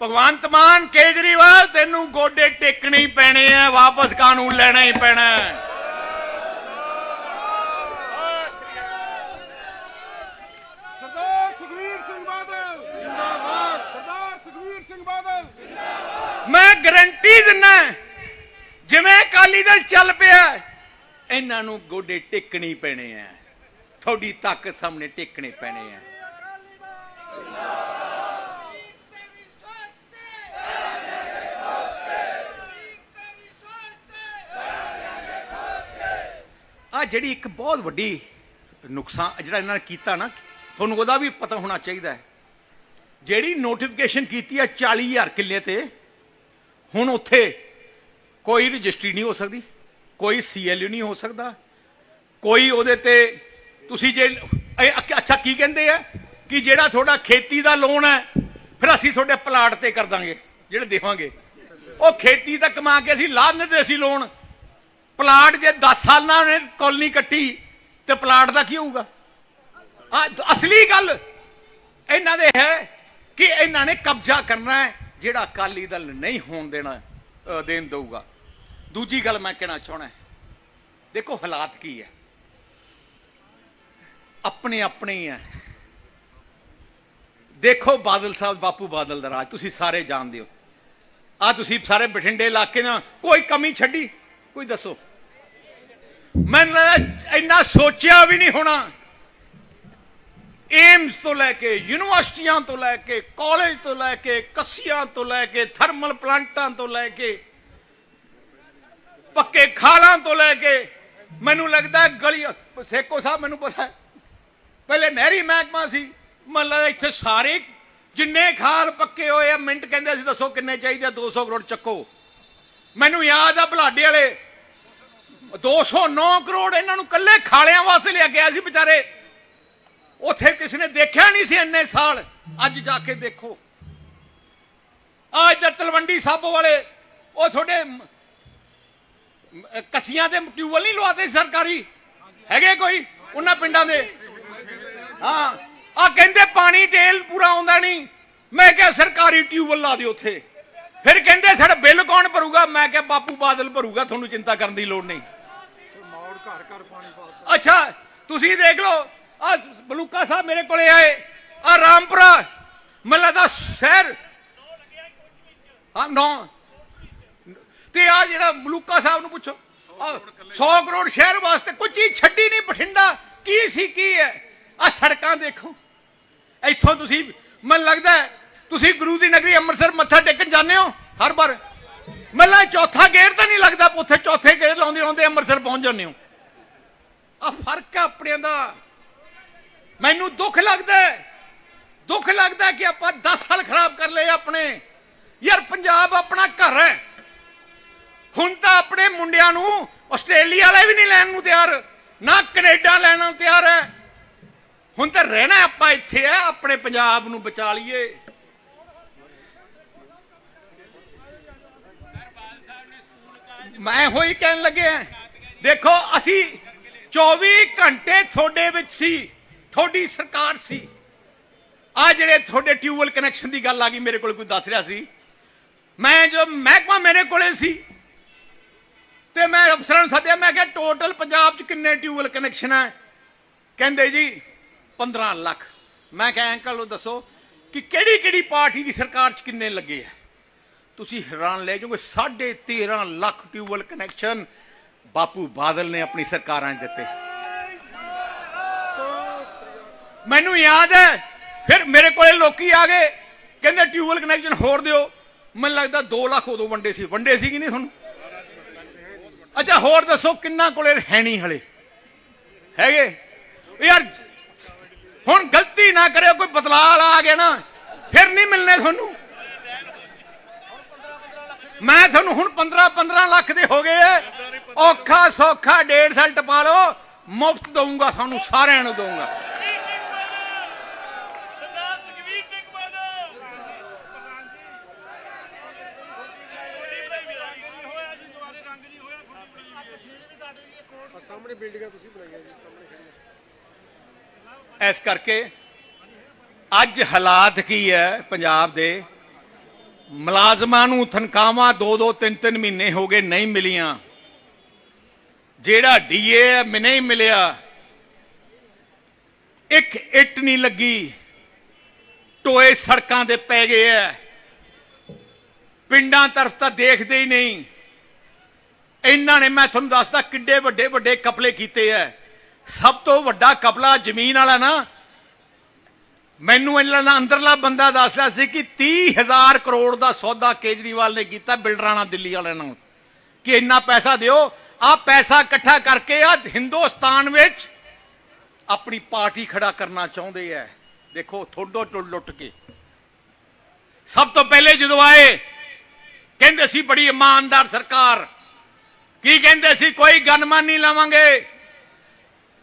ਭਗਵੰਤ ਮਾਨ ਕੇਜਰੀਵਾਲ ਤੈਨੂੰ ਗੋਡੇ ਟੇਕਣੇ ਹੀ ਪੈਣੇ ਆ ਵਾਪਸ ਕਾਨੂੰਨ ਲੈਣਾ ਹੀ ਪੈਣਾ ਹੈ।
ਸਰਦਾਰ ਸੁਖਵੀਰ ਸਿੰਘ ਬਾਦਲ। ਜਿੰਦਾਬਾਦ। ਸਰਦਾਰ ਸੁਖਵੀਰ ਸਿੰਘ ਬਾਦਲ।
ਮੈਂ ਗਰੰਟੀ ਦਿੰਨਾ ਜਿਵੇਂ ਅਕਾਲੀ ਦਲ ਚੱਲ ਪਿਆ ਇਹਨਾਂ ਨੂੰ ਗੋਡੇ ਟੇਕਣੇ ਪੈਣੇ ਆ। ਤੁਹਾਡੀ ਤਾਕਤ ਸਾਹਮਣੇ ਟੇਕਣੇ ਪੈਣੇ ਆ।
ਤੇਰੀ
ਆ ਜਿਹੜੀ ਇੱਕ ਬਹੁਤ ਵੱਡੀ ਨੁਕਸਾਨ ਜਿਹੜਾ ਇਹਨਾਂ ਨੇ ਕੀਤਾ ਨਾ, ਤੁਹਾਨੂੰ ਉਹਦਾ ਵੀ ਪਤਾ ਹੋਣਾ ਚਾਹੀਦਾ ਹੈ। ਜਿਹੜੀ ਨੋਟੀਫਿਕੇਸ਼ਨ ਕੀਤੀ ਹੈ 40000 ਕਿੱਲੇ ਤੇ, ਹੁਣ ਉੱਥੇ ਕੋਈ ਰਜਿਸਟਰੀ ਨਹੀਂ ਹੋ ਸਕਦੀ। ਕੋਈ ਸੀਐਲਯੂ ਨਹੀਂ ਹੋ ਸਕਦਾ। ਕੋਈ ਉਹਦੇ ਤੇ ਤੁਸੀਂ ਜੇ ਅੱਛਾ- ਕੀ ਕਹਿੰਦੇ ਆ? ਕਿ ਜਿਹੜਾ ਤੁਹਾਡਾ ਖੇਤੀ ਦਾ ਲੋਨ ਹੈ, ਫਿਰ ਅਸੀਂ ਤੁਹਾਡੇ ਪਲਾਟ ਤੇ ਕਰ ਦਾਂਗੇ, ਜਿਹੜੇ ਦੇਵਾਂਗੇ। ਉਹ ਖੇਤੀ ਦਾ ਕਮਾ ਕੇ ਅਸੀਂ ਲਾਹ ਦਿੰਦੇ ਅਸੀਂ ਲੋਨ ਪਲਾਟ ਜੇ 10 ਸਾਲ ਨਾਲ ਉਹਨੇ ਕਾਲਨੀ ਕੱਟੀ, ਤੇ ਪਲਾਟ ਦਾ ਕੀ ਹੋਊਗਾ? ਆ, ਅਸਲੀ ਗੱਲ ਇਹਨਾਂ ਦੇ ਹੈ ਕਿ ਇਹਨਾਂ ਨੇ ਕਬਜ਼ਾ ਕਰਨਾ ਹੈ, ਜਿਹੜਾ ਅਕਾਲੀ ਦਲ ਨਹੀਂ ਹੋਣ ਦੇਣਾ ਦੇਣ ਦਊਗਾ। ਦੂਜੀ ਗੱਲ ਮੈਂ ਕਹਿਣਾ ਚਾਹਣਾ ਦੇਖੋ ਹਾਲਾਤ ਕੀ ਹੈ। ਆਪਣੇ ਆਪਣੇ ਹੀ ਹੈ। ਦੇਖੋ ਬਾਦਲ ਸਾਹਿਬ, ਬਾਪੂ ਬਾਦਲ ਦਾ ਰਾਜ, ਤੁਸੀਂ ਸਾਰੇ ਜਾਣਦੇ ਹੋ। ਆ ਤੁਸੀਂ ਸਾਰੇ ਬਠਿੰਡੇ ਇਲਾਕੇ ਨਾਲ ਕੋਈ ਕਮੀ ਛੱਡੀ? ਕੋਈ ਦੱਸੋ। ਮੈਨੂੰ ਲੱਗਦਾ ਇੰਨਾ ਸੋਚਿਆ ਵੀ ਨਹੀਂ ਹੋਣਾ। ਏਮਸ ਤੋਂ ਲੈ ਕੇ, ਯੂਨੀਵਰਸਿਟੀਆਂ ਤੋਂ ਲੈ ਕੇ, ਕਾਲਜ ਤੋਂ ਲੈ ਕੇ, ਕੱਸੀਆਂ ਤੋਂ ਲੈ ਕੇ, ਥਰਮਲ ਪਲਾਂਟਾਂ ਤੋਂ ਲੈ ਕੇ ਪੱਕੇ ਖਾਲਾਂ ਤੋਂ ਲੈ ਕੇ ਮੈਨੂੰ ਲੱਗਦਾ ਗਲੀ ਸੇਕੋ ਸਾਹਿਬ ਮੈਨੂੰ ਪਤਾ ਹੈ। ਪਹਿਲੇ ਨਹਿਰੀ ਮਹਿਕਮਾ ਸੀ। ਮੈਨੂੰ ਇੱਥੇ ਸਾਰੇ ਜਿੰਨੇ ਖਾਲ ਪੱਕੇ ਹੋਏ ਆ, ਮਿੰਟ ਕਹਿੰਦੇ ਸੀ, ਦੱਸੋ ਕਿੰਨੇ ਚਾਹੀਦੇ ਆ 200 ਕਰੋੜ ਚੱਕੋ। ਮੈਨੂੰ ਯਾਦ ਆ ਬਲਾਡੇ ਵਾਲੇ। 209 ਕਰੋੜ ਇਹਨਾਂ ਨੂੰ ਕੱਲੇ ਖਾਲਿਆਂ ਵਾਸਤੇ ਲਿਆ ਗਿਆ ਸੀ ਵਿਚਾਰੇ। ਉੱਥੇ ਕਿਸੇ ਨੇ ਦੇਖਿਆ ਨਹੀਂ ਸੀ ਇੰਨੇ ਸਾਲ। ਅੱਜ ਜਾ ਕੇ ਦੇਖੋ। ਅੱਜ ਤਲਵੰਡੀ ਸਾਬੋ ਵਾਲੇ, ਉਹ ਤੁਹਾਡੇ ਕੱਸੀਆਂ ਦੇ ਟਿਊਬਲ ਨਹੀਂ ਲਵਾਦੇ ਸਰਕਾਰੀ? ਹੈਗੇ ਕੋਈ ਉਹਨਾਂ ਪਿੰਡਾਂ ਦੇ? ਹਾਂ। ਆ ਕਹਿੰਦੇ ਪਾਣੀ ਟੇਲ ਪੂਰਾ ਆਉਂਦਾ ਨਹੀਂ। ਮੈਂ ਕਿਹਾ ਸਰਕਾਰੀ ਟਿਊਬਲ ਲਾ ਦਿਓ ਉੱਥੇ। ਫਿਰ ਕਹਿੰਦੇ ਸਾਡਾ ਬਿੱਲ ਕੌਣ ਭਰੂਗਾ? ਮੈਂ ਕਿਹਾ ਬਾਪੂ ਬਾਦਲ ਭਰੂਗਾ, ਤੁਹਾਨੂੰ ਚਿੰਤਾ ਕਰਨ ਦੀ ਲੋੜ ਨਹੀਂ। ਅੱਛਾ, ਤੁਸੀਂ ਦੇਖ ਲਓ ਆ ਬਲੂਕਾ ਸਾਹਿਬ ਮੇਰੇ ਕੋਲੇ ਆਏ। ਆ ਰਾਮਪੁਰਾ, ਮੱਲਾ ਦਾ ਸ਼ਹਿਰ। ਹਾਂ ਨੋ ਤੇ ਆ ਜਿਹੜਾ ਮਲੂਕਾ ਸਾਹਿਬ ਨੂੰ ਪੁੱਛੋ। 100 ਕਰੋੜ ਸ਼ਹਿਰ ਵਾਸਤੇ ਕੋਈ ਚੀਜ਼ ਛੱਡੀ ਨਹੀਂ, ਬਠਿੰਡਾ। ਕੀ ਸੀ, ਕੀ ਹੈ? ਆ ਸੜਕਾਂ ਦੇਖੋ। ਇੱਥੋਂ ਤੁਸੀਂ, ਮਨ ਲੱਗਦਾ ਤੁਸੀਂ ਗੁਰੂ ਦੀ ਨਗਰੀ ਅੰਮ੍ਰਿਤਸਰ ਮੱਥਾ ਟੇਕਣ ਜਾਂਦੇ ਹੋ ਹਰ ਵਾਰ। ਮੱਲਾ ਚੌਥਾ ਗੇਰ ਤਾਂ ਨਹੀਂ ਲੱਗਦਾ ਉੱਥੇ, ਚੌਥੇ ਗੇਰ ਲਾਉਂਦੇ ਲਾਉਂਦੇ ਅੰਮ੍ਰਿਤਸਰ ਪਹੁੰਚ ਜਾਂਦੇ ਹੋ। ਆ ਫ਼ਰਕ ਆ ਆਪਣਿਆਂ ਦਾ। ਮੈਨੂੰ ਦੁੱਖ ਲੱਗਦਾ ਦੁੱਖ ਲੱਗਦਾ ਕਿ ਆਪਾਂ 10 ਸਾਲ ਖਰਾਬ ਕਰ ਲਏ ਆਪਣੇ। ਯਾਰ, ਪੰਜਾਬ ਆਪਣਾ ਘਰ ਹੈ। ਹੁਣ ਤਾਂ ਆਪਣੇ ਮੁੰਡਿਆਂ ਨੂੰ ਆਸਟ੍ਰੇਲੀਆ ਵਾਲੇ ਵੀ ਨਹੀਂ ਲੈਣ ਨੂੰ ਤਿਆਰ, ਨਾ ਕੈਨੇਡਾ ਲੈਣ ਨੂੰ ਤਿਆਰ ਹੈ। ਹੁਣ ਤਾਂ ਰਹਿਣਾ ਆਪਾਂ ਇੱਥੇ ਹੈ, ਆਪਣੇ ਪੰਜਾਬ ਨੂੰ ਬਚਾ ਲਈਏ। ਮੈਂ ਹੋਈ ਕਹਿਣ ਲੱਗਿਆ ਦੇਖੋ, ਅਸੀਂ 24 ਘੰਟੇ ਤੁਹਾਡੇ ਵਿੱਚ ਸੀ, ਤੁਹਾਡੀ ਸਰਕਾਰ ਸੀ। ਆ ਜਿਹੜੇ ਤੁਹਾਡੇ ਟਿਊਬਵੈਲ ਕਨੈਕਸ਼ਨ ਦੀ ਗੱਲ ਆ ਗਈ, ਮੇਰੇ ਕੋਲ ਕੋਈ ਦੱਸ ਰਿਹਾ ਸੀ। ਮੈਂ ਜੋ ਮਹਿਕਮਾ ਮੇਰੇ ਕੋਲੇ ਸੀ ਤੇ ਮੈਂ ਅਫਸਰਾਂ ਨੂੰ ਸੱਦਿਆ, ਮੈਂ ਕਿਹਾ ਟੋਟਲ ਪੰਜਾਬ 'ਚ ਕਿੰਨੇ ਟਿਊਬਵੈਲ ਕਨੈਕਸ਼ਨ ਹੈ ਕਹਿੰਦੇ ਜੀ 15 ਲੱਖ। ਮੈਂ ਕਿਹਾ ਅੰਕਲ ਉਹ ਦੱਸੋ ਕਿ ਕਿਹੜੀ ਕਿਹੜੀ ਪਾਰਟੀ ਦੀ ਸਰਕਾਰ 'ਚ ਕਿੰਨੇ ਲੱਗੇ ਆ? ਤੁਸੀਂ ਹੈਰਾਨ ਲੈ ਜਾਓਗੇ 13.5 ਲੱਖ ਟਿਊਬਵੈਲ ਕਨੈਕਸ਼ਨ ਬਾਪੂ ਬਾਦਲ ਨੇ ਆਪਣੀ ਸਰਕਾਰਾਂ 'ਚ ਦਿੱਤੇ। ਮੈਨੂੰ ਯਾਦ ਹੈ, ਫਿਰ ਮੇਰੇ ਕੋਲੇ ਲੋਕੀ ਆ ਗਏ, ਕਹਿੰਦੇ ਟਿਊਬਵੈਲ ਕਨੈਕਸ਼ਨ ਹੋਰ ਦਿਓ। ਮੈਨੂੰ ਲੱਗਦਾ 2 ਲੱਖ ਉਦੋਂ ਵੰਡੇ ਸੀ। ਵੰਡੇ ਸੀ ਕਿ ਨਹੀਂ ਤੁਹਾਨੂੰ? ਅੱਛਾ, ਹੋਰ ਦੱਸੋ ਕਿੰਨਾ ਕੋਲੇ ਹੈ ਨਹੀਂ ਹਲੇ? ਹੈਗੇ? ਯਾਰ, ਹੁਣ ਗਲਤੀ ਨਾ ਕਰਿਓ, ਕੋਈ ਬਦਲਾਅ ਆ ਗਿਆ ਨਾ, ਫਿਰ ਨਹੀਂ ਮਿਲਨੇ ਤੁਹਾਨੂੰ। ਮੈਂ ਤੁਹਾਨੂੰ ਹੁਣ 15 15 ਲੱਖ ਦੇ ਹੋ ਗਏ ਔਖਾ ਸੌਖਾ ਡੇਢ ਸਾਲ ਟਪਾ ਲਓ, ਮੁਫਤ ਦਊਂਗਾ ਤੁਹਾਨੂੰ, ਸਾਰਿਆਂ ਨੂੰ ਦਊਂਗਾ
ਸਰਦਾਰ ਸੁਖਬੀਰ ਸਿੰਘ ਬਾਦਲ ਹੋਇਆ ਜੀ ਦੁਬਾਰੇ ਰੰਗ ਨਹੀਂ ਹੋਇਆ
ਸਾਹਮਣੇ ਬਿਲਡਿੰਗਾਂ ਤੁਸੀਂ ਬਣਾਈਆਂ ਜੀ, ਸਾਹਮਣੇ ਖੜੀਆਂ।
ਇਸ ਕਰਕੇ ਅੱਜ ਹਾਲਾਤ ਕੀ ਹੈ ਪੰਜਾਬ ਦੇ? ਮੁਲਾਜ਼ਮਾਂ ਨੂੰ ਤਨਖਾਹਾਂ ਦੋ ਦੋ ਤਿੰਨ ਤਿੰਨ ਮਹੀਨੇ ਹੋ ਗਏ ਨਹੀਂ ਮਿਲੀਆਂ। ਜਿਹੜਾ ਡੀਏ ਨਹੀਂ ਮਿਲਿਆ। ਇੱਕ ਇੱਟ ਨਹੀਂ ਲੱਗੀ। ਟੋਏ ਸੜਕਾਂ ਦੇ ਪੈ ਗਏ ਐ ਪਿੰਡਾਂ ਤਰਫ ਤਾਂ ਦੇਖਦੇ ਹੀ ਨਹੀਂ। ਇਹਨਾਂ ਨੇ, ਮੈਂ ਤੁਹਾਨੂੰ ਦੱਸਦਾ ਕਿੱਡੇ ਵੱਡੇ ਵੱਡੇ ਕਪਲੇ ਕੀਤੇ ਐ। ਸਭ ਤੋਂ ਵੱਡਾ ਕਪਲਾ ਜ਼ਮੀਨ ਵਾਲਾ ਨਾ, ਮੈਨੂੰ ਇਹਨਾਂ ਦਾ ਅੰਦਰਲਾ ਬੰਦਾ ਦੱਸ ਰਿਹਾ ਸੀ ਕਿ 30000 ਕਰੋੜ ਦਾ ਸੌਦਾ ਕੇਜਰੀਵਾਲ ਨੇ ਕੀਤਾ ਬਿਲਡਰਾਂ ਨਾਲ, ਦਿੱਲੀ ਵਾਲਿਆਂ ਨਾਲ। ਕਿ ਇੰਨਾ ਪੈਸਾ ਦਿਓ ਆ ਪੈਸਾ ਇਕੱਠਾ ਕਰਕੇ ਆ ਹਿੰਦੁਸਤਾਨ ਵਿੱਚ ਆਪਣੀ ਪਾਰਟੀ ਖੜਾ ਕਰਨਾ ਚਾਹੁੰਦੇ ਐ। ਦੇਖੋ, ਥੋੜੋ ਟੁੱਟ ਲੁੱਟ ਕੇ। ਸਭ ਤੋਂ ਪਹਿਲੇ ਜਦੋਂ ਆਏ, ਕਹਿੰਦੇ ਸੀ, ਬੜੀ ਇਮਾਨਦਾਰ ਸਰਕਾਰ ਕੀ ਕਹਿੰਦੇ ਸੀ? ਕੋਈ ਗਨਮਨ ਨਹੀਂ ਲਵਾਂਗੇ।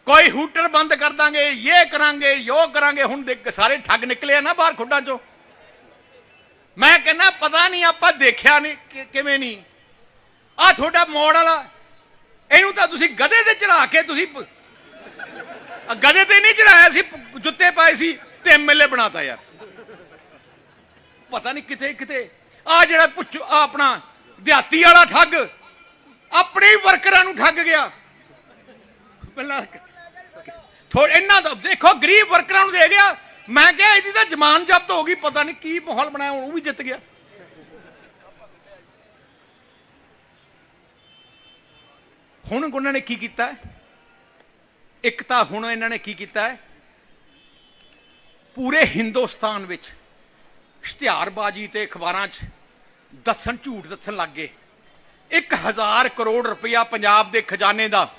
ਕੋਈ ਹੂਟਰ ਬੰਦ ਕਰ ਦਾਂਗੇ। ਇਹ ਕਰਾਂਗੇ, ਯੋ ਕਰਾਂਗੇ। ਹੁਣ ਦੇਖ, ਸਾਰੇ ਠੱਗ ਨਿਕਲੇ ਆ ਨਾ ਬਾਹਰ ਖੁੱਡਾਂ ਚੋਂ। ਮੈਂ ਕਹਿੰਦਾ, ਪਤਾ ਨਹੀਂ ਆਪਾਂ ਦੇਖਿਆ ਨਹੀਂ ਕਿਵੇਂ ਨਹੀਂ। ਆ ਤੁਹਾਡਾ ਮੋੜ ਵਾਲਾ। ਇਹਨੂੰ ਤਾਂ ਤੁਸੀਂ ਗਧੇ ਤੇ ਚੜਾ ਕੇ ਤੁਸੀਂ ਗਧੇ ਤੇ ਨਹੀਂ ਚੜਾਇਆ ਸੀ ਜੁੱਤੇ ਪਾਏ ਸੀ ਤੇ ਐਮਐਲਏ ਬਣਾਤਾ ਯਾਰ। ਪਤਾ ਨਹੀਂ ਕਿਤੇ ਕਿਤੇ ਆ ਜਿਹੜਾ ਪੁੱਛ, ਆਹ ਆਪਣਾ ਦਿਹਾਤੀ ਵਾਲਾ ਠੱਗ। ਆਪਣੇ ਹੀ ਵਰਕਰਾਂ ਨੂੰ ਠੱਗ ਗਿਆ। ਪਹਿਲਾਂ ਥੋੜ ਇਹਨਾਂ ਦਾ ਦੇਖੋ, ਗਰੀਬ ਵਰਕਰਾਂ ਨੂੰ ਦੇ ਗਿਆ। ਮੈਂ ਕਿਹਾ, ਇਹਦੀ ਤਾਂ ਜ਼ਮਾਨ ਜ਼ਬਤ ਹੋ ਗਈ, ਪਤਾ ਨਹੀਂ ਕੀ ਮਾਹੌਲ ਬਣਾਇਆ ਉਹ ਵੀ ਜਿੱਤ ਗਿਆ। ਹੁਣ ਉਹਨਾਂ ਨੇ ਕੀ ਕੀਤਾ? ਇੱਕ ਤਾਂ ਹੁਣ ਇਹਨਾਂ ਨੇ ਕੀ ਕੀਤਾ? ਹੈ ਪੂਰੇ ਹਿੰਦੁਸਤਾਨ ਵਿੱਚ ਇਸ਼ਤਿਹਾਰਬਾਜ਼ੀ ਤੇ ਅਖਬਾਰਾਂ 'ਚ ਦੱਸਣ ਝੂਠ ਦੱਸਣ ਲੱਗ ਗਏ। 1000 ਕਰੋੜ ਰੁਪਇਆ ਪੰਜਾਬ ਦੇ ਖਜ਼ਾਨੇ ਦਾ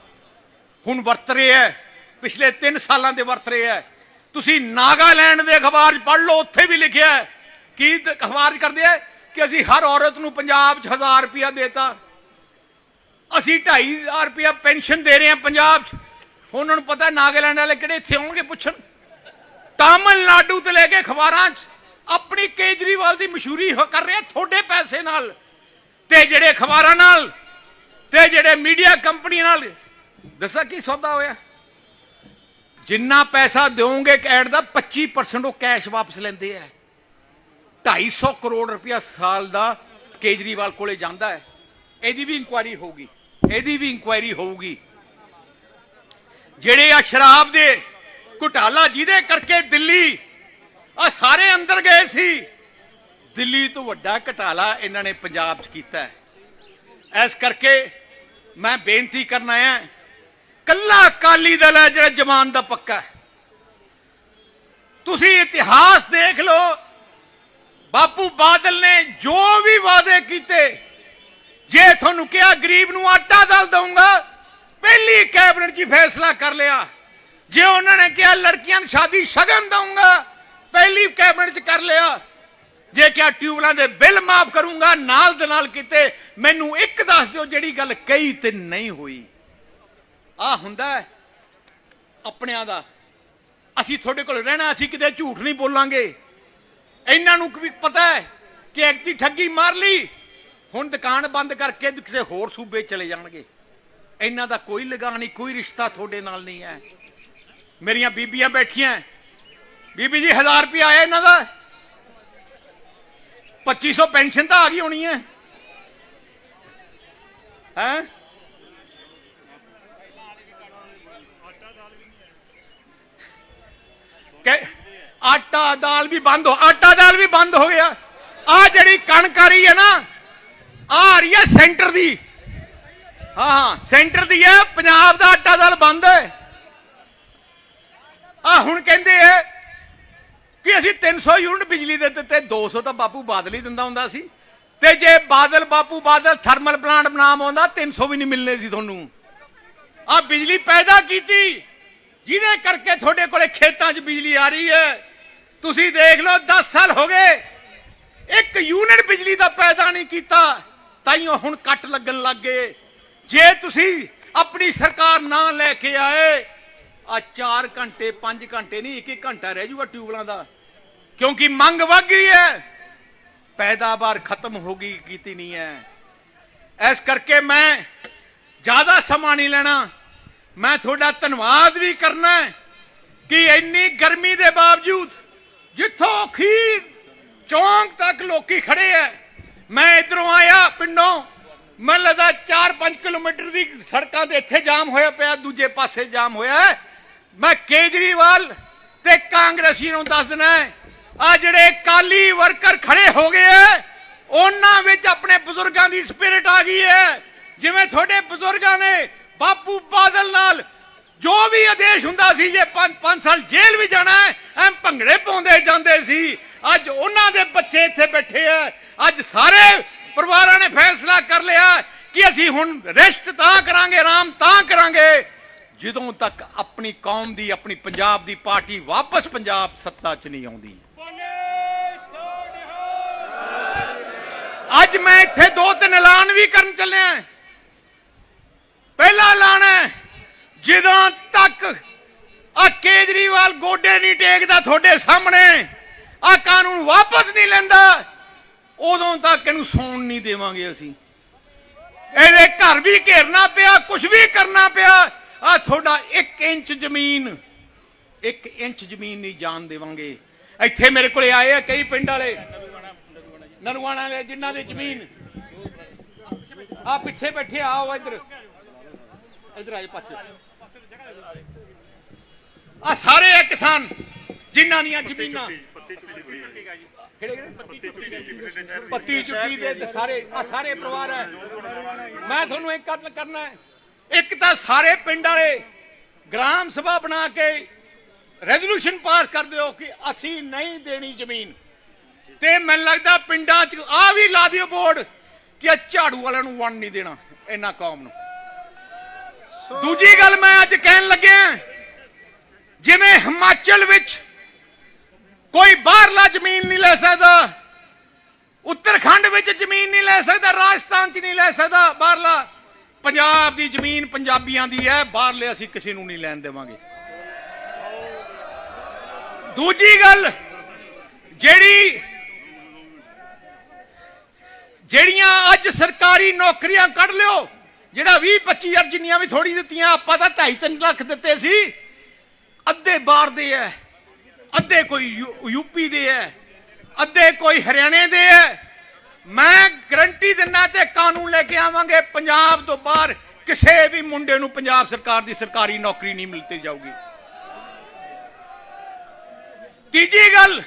ਹੁਣ ਵਰਤ ਰਿਹਾ ਹੈ। ਪਿਛਲੇ 3 ਸਾਲਾਂ ਦੇ ਵਰਤ ਰਿਹਾ ਹੈ। ਤੁਸੀਂ ਨਾਗਾਲੈਂਡ ਦੇ ਅਖਬਾਰ 'ਚ ਪੜ੍ਹ ਲਓ, ਉੱਥੇ ਵੀ ਲਿਖਿਆ ਹੈ। ਕੀ ਅਖਬਾਰ 'ਚ ਕਰਦੇ ਆ ਕਿ ਅਸੀਂ ਹਰ ਔਰਤ ਨੂੰ ਪੰਜਾਬ 'ਚ 1000 ਰੁਪਇਆ ਦੇਤਾ। ਅਸੀਂ 2500 ਰੁਪਇਆ ਪੈਨਸ਼ਨ ਦੇ ਰਹੇ ਹਾਂ ਪੰਜਾਬ 'ਚ। ਹੁਣ ਉਹਨਾਂ ਨੂੰ ਪਤਾ ਨਾਗਾਲੈਂਡ ਵਾਲੇ ਕਿਹੜੇ ਇੱਥੇ ਆਉਣਗੇ ਪੁੱਛਣ। ਤਾਮਿਲਨਾਡੂ ਤੇ ਲੈ ਕੇ ਅਖਬਾਰਾਂ 'ਚ। ਆਪਣੀ ਕੇਜਰੀਵਾਲ ਦੀ ਮਸ਼ਹੂਰੀ ਕਰ ਰਿਹਾ ਤੁਹਾਡੇ ਪੈਸੇ ਨਾਲ। ਤੇ ਜਿਹੜੇ ਅਖਬਾਰਾਂ ਨਾਲ ਤੇ ਜਿਹੜੇ ਮੀਡੀਆ ਕੰਪਨੀ ਨਾਲ, ਦੱਸਾਂ ਕੀ ਸੌਦਾ ਹੋਇਆ? ਜਿੰਨਾ ਪੈਸਾ ਦਿਓਗੇ ਐਡ ਦਾ 25% ਉਹ ਕੈਸ਼ ਵਾਪਸ ਲੈਂਦੇ ਆ। 250 ਕਰੋੜ ਰੁਪਇਆ ਸਾਲ ਦਾ ਕੇਜਰੀਵਾਲ ਕੋਲੇ ਜਾਂਦਾ ਹੈ। ਇਹਦੀ ਵੀ ਇਨਕੁਆਇਰੀ ਹੋਊਗੀ, ਇਹਦੀ ਵੀ ਇਨਕੁਆਇਰੀ ਹੋਊਗੀ। ਜਿਹੜੇ ਆ ਸ਼ਰਾਬ ਦੇ ਘੁਟਾਲਾ ਜਿਹਦੇ ਕਰਕੇ ਦਿੱਲੀ ਆ ਸਾਰੇ ਅੰਦਰ ਗਏ ਸੀ। ਦਿੱਲੀ ਤੋਂ ਵੱਡਾ ਘਟਾਲਾ ਇਹਨਾਂ ਨੇ ਪੰਜਾਬ 'ਚ ਕੀਤਾ ਹੈ। ਇਸ ਕਰਕੇ ਮੈਂ ਬੇਨਤੀ ਕਰਨਾ ਹੈ, ਕੱਲਾ ਅਕਾਲੀ ਦਲ ਹੈ ਜਿਹੜਾ ਜਮਾਨ ਦਾ ਪੱਕਾ ਹੈ। ਤੁਸੀਂ ਇਤਿਹਾਸ ਦੇਖ ਲਓ, ਬਾਪੂ ਬਾਦਲ ਨੇ ਜੋ ਵੀ ਵਾਅਦੇ ਕੀਤੇ, ਜੇ ਤੁਹਾਨੂੰ ਕਿਹਾ ਗਰੀਬ ਨੂੰ ਆਟਾ ਦਲ ਦਊਂਗਾ, ਪਹਿਲੀ ਕੈਬਨਿਟ 'ਚ ਹੀ ਫੈਸਲਾ ਕਰ ਲਿਆ। ਜੇ ਉਹਨਾਂ ਨੇ ਕਿਹਾ ਲੜਕੀਆਂ ਨੂੰ ਸ਼ਾਦੀ ਸ਼ਗਨ ਦਊਂਗਾ, ਪਹਿਲੀ ਕੈਬਨਿਟ 'ਚ ਕਰ ਲਿਆ। ਜੇ ਕਿਹਾ ਟਿਊਬਲਾਂ ਦੇ ਬਿੱਲ ਮਾਫ ਕਰੂੰਗਾ, ਨਾਲ ਦੇ ਨਾਲ ਕਿਤੇ ਮੈਨੂੰ ਇੱਕ ਦੱਸ ਦਿਓ ਜਿਹੜੀ ਗੱਲ ਕਹੀ ਤੇ ਨਹੀਂ ਹੋਈ। ਆ ਹੁੰਦਾ ਆਪਣਿਆਂ ਦਾ। ਅਸੀਂ ਤੁਹਾਡੇ ਕੋਲ ਰਹਿਣਾ, ਅਸੀਂ ਕਿਤੇ ਝੂਠ ਨਹੀਂ ਬੋਲਾਂਗੇ। ਇਹਨਾਂ ਨੂੰ ਵੀ ਪਤਾ ਹੈ ਕਿ ਐਕਤੀ ਠੱਗੀ ਮਾਰ ਲਈ, ਹੁਣ ਦੁਕਾਨ ਬੰਦ ਕਰਕੇ ਕਿਸੇ ਹੋਰ ਸੂਬੇ ਚਲੇ ਜਾਣਗੇ। ਇਹਨਾਂ ਦਾ ਕੋਈ ਲਗਾ ਨਹੀਂ, ਕੋਈ ਰਿਸ਼ਤਾ ਤੁਹਾਡੇ ਨਾਲ ਨਹੀਂ ਹੈ। ਮੇਰੀਆਂ ਬੀਬੀਆਂ ਬੈਠੀਆਂ। ਬੀਬੀ ਜੀ 1000 ਰੁਪਏ ਆਇਆ ਇਹਨਾਂ ਦਾ। 2500 ਪੈਨਸ਼ਨ ਤਾਂ ਆ ਗਈ ਹੋਣੀ ਹੈ ਹੈ ਕਿ ਆਟਾ ਦਾਲ ਵੀ ਬੰਦ ਹੋ ਆਟਾ ਦਾਲ ਵੀ ਬੰਦ ਹੋ ਗਿਆ ਆ ਜਿਹੜੀ ਕਣਕ ਆ ਰਹੀ ਹੈ ਨਾ ਆ ਆ ਰਹੀ ਹੈ ਸੈਂਟਰ ਦੀ ਹਾਂ ਹਾਂ ਸੈਂਟਰ ਦੀ ਹੈ ਪੰਜਾਬ ਦਾ ਆਟਾ ਦਾਲ ਬੰਦ ਹੈ ਆ ਹੁਣ ਕਹਿੰਦੇ ਹੈ ਕਿ ਅਸੀਂ 300 ਯੂਨਿਟ ਬਿਜਲੀ ਦੇ ਦਿੱਤੇ 200 ਤਾਂ ਬਾਪੂ ਬਾਦਲ ਹੀ ਦਿੰਦਾ ਹੁੰਦਾ ਸੀ। ਤੇ ਜੇ ਬਾਦਲ, ਬਾਪੂ ਬਾਦਲ ਥਰਮਲ ਪਲਾਂਟ ਬਣਾਮ ਆਉਂਦਾ 300 ਵੀ ਨਹੀਂ ਮਿਲਨੇ ਸੀ ਤੁਹਾਨੂੰ। ਆ ਬਿਜਲੀ ਪੈਦਾ ਕੀਤੀ। ਜਿਹਦੇ ਕਰਕੇ ਤੁਹਾਡੇ ਕੋਲੇ ਖੇਤਾਂ 'ਚ ਬਿਜਲੀ ਆ ਰਹੀ ਹੈ। ਤੁਸੀਂ ਦੇਖ ਲਓ 10 ਸਾਲ ਹੋ ਗਏ। ਇੱਕ ਯੂਨਿਟ ਬਿਜਲੀ ਦਾ ਪੈਦਾ ਨਹੀਂ ਕੀਤਾ ਤਾਈਓ ਹੁਣ ਕੱਟ ਲੱਗਣ ਲੱਗ ਗਏ। ਜੇ ਤੁਸੀਂ ਆਪਣੀ ਸਰਕਾਰ ਨਾ ਲੈ ਕੇ ਆਏ ਆ 4 ਘੰਟੇ 5 ਘੰਟੇ ਨਹੀਂ ਇੱਕ ਇੱਕ ਘੰਟਾ ਰਹਿ ਜੂਗਾ ਟਿਊਬਲਾਂ ਦਾ। ਕਿਉਂਕਿ ਮੰਗ ਵੱਧ ਗਈ ਹੈ। ਪੈਦਾਵਾਰ ਖਤਮ ਹੋ ਗਈ, ਕੀਤੀ ਨਹੀਂ ਹੈ। ਇਸ ਕਰਕੇ ਮੈਂ ਜ਼ਿਆਦਾ ਸਮਾਂ ਨਹੀਂ ਲੈਣਾ। ਮੈਂ ਤੁਹਾਡਾ ਧੰਨਵਾਦ ਵੀ ਕਰਨਾ ਕਿ ਇੰਨੀ ਗਰਮੀ ਦੇ ਬਾਵਜੂਦ ਜਿੱਥੋਂ ਖੀਰ ਚੌਂਕ ਤੱਕ ਲੋਕੀ ਖੜੇ ਐ ਮੈਂ ਇਧਰੋਂ ਆਇਆ ਪਿੰਡੋਂ। ਮੈਨੂੰ ਲੱਗਦਾ 4-5 ਕਿਲੋਮੀਟਰ ਦੀ ਸੜਕਾਂ ਤੇ ਇੱਥੇ ਜਾਮ ਹੋਇਆ ਪਿਆ, ਦੂਜੇ ਪਾਸੇ ਜਾਮ ਹੋਇਆ ਮੈਂ ਕੇਜਰੀਵਾਲ ਤੇ ਕਾਂਗਰਸੀ ਨੂੰ ਦੱਸ ਦੇਣਾ ਆ ਜਿਹੜੇ ਕਾਲੀ ਵਰਕਰ ਖੜੇ ਹੋ ਗਏ ਐ, ਉਹਨਾਂ ਵਿੱਚ ਆਪਣੇ ਬਜ਼ੁਰਗਾਂ ਦੀ ਸਪਿਰਿਟ ਆ ਗਈ ਹੈ ਜਿਵੇਂ ਤੁਹਾਡੇ ਬਜ਼ੁਰਗਾਂ ਨੇ ਬਾਪੂ ਬਾਦਲ ਨਾਲ ਜੋ ਵੀ ਆਦੇਸ਼ ਹੁੰਦਾ ਸੀ, ਜੇ 5 ਸਾਲ ਜੇਲ੍ਹ ਵੀ ਜਾਣਾ ਹੈ ਐਂ ਭੰਗੜੇ ਪਾਉਂਦੇ ਜਾਂਦੇ ਸੀ। ਅੱਜ ਉਹਨਾਂ ਦੇ ਬੱਚੇ ਇੱਥੇ ਬੈਠੇ ਆ ਅੱਜ ਸਾਰੇ ਪਰਿਵਾਰਾਂ ਨੇ ਫੈਸਲਾ ਕਰ ਲਿਆ ਕਿ ਅਸੀਂ ਹੁਣ ਰੈਸਟ ਤਾਂ ਕਰਾਂਗੇ ਆਰਾਮ ਤਾਂ ਕਰਾਂਗੇ। ਜਦੋਂ ਤੱਕ ਆਪਣੀ ਕੌਮ ਦੀ, ਆਪਣੀ ਪੰਜਾਬ ਦੀ ਪਾਰਟੀ ਵਾਪਸ ਪੰਜਾਬ ਸੱਤਾ 'ਚ ਨਹੀਂ ਆਉਂਦੀ। ਅੱਜ ਮੈਂ ਇੱਥੇ ਦੋ ਤਿੰਨ ਐਲਾਨ ਵੀ ਕਰਨ ਚੱਲਿਆ ਪਹਿਲਾ ਐਲਾਨ ਹੈ, ਜਦੋਂ ਤੱਕ ਆ ਕੇਜਰੀਵਾਲ ਗੋਡੇ ਨਹੀਂ ਟੇਕਦਾ ਤੁਹਾਡੇ ਸਾਹਮਣੇ ਆ ਕਾਨੂੰਨ ਵਾਪਸ ਨਹੀਂ ਲੈਂਦਾ, ਉਦੋਂ ਤੱਕ ਇਹਨੂੰ ਸੌਣ ਨਹੀਂ ਦੇਵਾਂਗੇ ਅਸੀਂ। ਇਹਦੇ ਘਰ ਵੀ ਘੇਰਨਾ ਪਿਆ ਕੁਝ ਵੀ ਕਰਨਾ ਪਿਆ ਆ ਤੁਹਾਡਾ 1 ਇੰਚ ਜ਼ਮੀਨ 1 ਇੰਚ ਜ਼ਮੀਨ ਨਹੀਂ ਜਾਣ ਦੇਵਾਂਗੇ। ਇੱਥੇ ਮੇਰੇ ਕੋਲੇ ਆਏ ਆ ਕਈ ਪਿੰਡ ਵਾਲੇ। ਨਰਵਾਣਾ ਵਾਲੇ ਜਿਨ੍ਹਾਂ ਦੀ ਜ਼ਮੀਨ। ਆ ਪਿੱਛੇ ਬੈਠੇ ਆਓ ਇੱਧਰ। ਇੱਧਰ ਆਜੋ ਪਾਸੇ। ਆ ਸਾਰੇ ਆ ਕਿਸਾਨ ਜਿਨ੍ਹਾਂ ਦੀਆਂ ਜ਼ਮੀਨਾਂ। ਪੱਤੀ ਚੁੱਕੀ ਦੇ ਸਾਰੇ ਆ ਸਾਰੇ ਪਰਿਵਾਰ ਹੈ। ਮੈਂ ਤੁਹਾਨੂੰ ਇੱਕ ਗੱਲ ਕਰਨਾ ਹੈ। ਇੱਕ ਤਾਂ ਸਾਰੇ ਪਿੰਡ ਵਾਲੇ ਗ੍ਰਾਮ ਸਭਾ ਬਣਾ ਕੇ ਰੈਜ਼ੋਲੂਸ਼ਨ ਪਾਸ ਕਰ ਦਿਓ ਕਿ ਅਸੀਂ ਨਹੀਂ ਦੇਣੀ ਜ਼ਮੀਨ। ਤੇ ਮੈਨੂੰ ਲੱਗਦਾ ਪਿੰਡਾਂ 'ਚ ਆ ਵੀ ਲਾ ਦਿਓ ਬੋਰਡ ਕਿ ਇਹ ਝਾੜੂ ਵਾਲਿਆਂ ਨੂੰ ਵੰਡ ਨਹੀਂ ਦੇਣਾ ਇਹਨਾਂ ਕੌਮ ਨੂੰ। ਦੂਜੀ ਗੱਲ ਮੈਂ ਅੱਜ ਕਹਿਣ ਲੱਗਿਆ ਜਿਵੇਂ ਹਿਮਾਚਲ ਵਿੱਚ ਕੋਈ ਬਾਹਰਲਾ ਜ਼ਮੀਨ ਨਹੀਂ ਲੈ ਸਕਦਾ ਉੱਤਰਾਖੰਡ ਵਿੱਚ ਜ਼ਮੀਨ ਨਹੀਂ ਲੈ ਸਕਦਾ ਰਾਜਸਥਾਨ 'ਚ ਨਹੀਂ ਲੈ ਸਕਦਾ ਬਾਹਰਲਾ ਪੰਜਾਬ ਦੀ ਜ਼ਮੀਨ ਪੰਜਾਬੀਆਂ ਦੀ ਹੈ ਬਾਹਰਲੇ ਅਸੀਂ ਕਿਸੇ ਨੂੰ ਨਹੀਂ ਲੈਣ ਦੇਵਾਂਗੇ। ਦੂਜੀ ਗੱਲ ਜਿਹੜੀ ਜਿਹੜੀਆਂ ਅੱਜ ਸਰਕਾਰੀ ਨੌਕਰੀਆਂ ਕੱਢ ਲਿਓ, ਜਿਹੜਾ 20 25 ਜਿੰਨੀਆਂ ਵੀ ਥੋੜੀ ਦਿੱਤੀਆਂ, ਆਪਾਂ ਤਾਂ 2.5 ਲੱਖ ਦਿੱਤੇ ਸੀ। ਅੱਧੇ ਬਾਹਰ ਦੇ ਐ, ਅੱਧੇ ਕੋਈ ਯੂਪੀ ਦੇ ਐ, ਅੱਧੇ ਕੋਈ ਹਰਿਆਣੇ ਦੇ ਐ। ਮੈਂ ਗਰੰਟੀ ਦਿੰਨਾ ਤੇ ਕਾਨੂੰਨ ਲੈ ਕੇ ਆਵਾਂਗੇ, ਪੰਜਾਬ ਤੋਂ ਬਾਹਰ ਕਿਸੇ ਵੀ ਮੁੰਡੇ ਨੂੰ ਪੰਜਾਬ ਸਰਕਾਰ ਦੀ ਸਰਕਾਰੀ ਨੌਕਰੀ ਨਹੀਂ ਮਿਲਦੀ ਜਾਊਗੀ। ਤੀਜੀ ਗੱਲ,